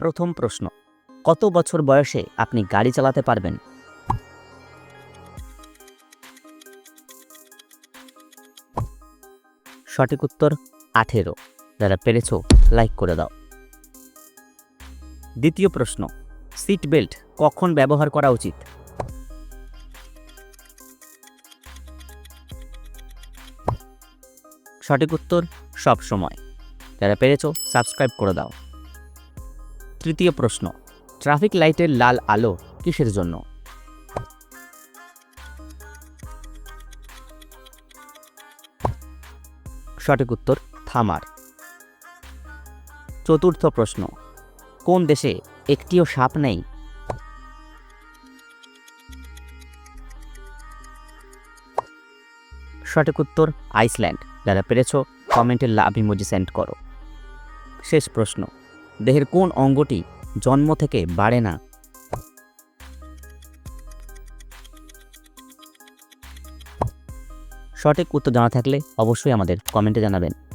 প্রথম প্রশ্ন, কত বছর বয়সে আপনি গাড়ি চালাতে পারবেন? সঠিক উত্তর, আঠেরো। যারা পেরেছ লাইক করে দাও। দ্বিতীয় প্রশ্ন সিট বেল্ট কখন ব্যবহার করা উচিত? সঠিক উত্তর সব সময় যারা পেরেছ সাবস্ক্রাইব করে দাও। তৃতীয় প্রশ্ন, ট্রাফিক লাইটের লাল আলো কিসের জন্য? সঠিক উত্তর, থামার। চতুর্থ প্রশ্ন, কোন দেশে একটিও সাপ নেই? সঠিক উত্তর, আইসল্যান্ড। যারা পেরেছ, কমেন্টে লাভ ইমোজি সেন্ড করো। শেষ প্রশ্ন দেহের কোন অঙ্গটি জন্ম থেকে বাড়ে না? সঠিক উত্তর জানা থাকলে অবশ্যই আমাদের কমেন্টে জানাবেন।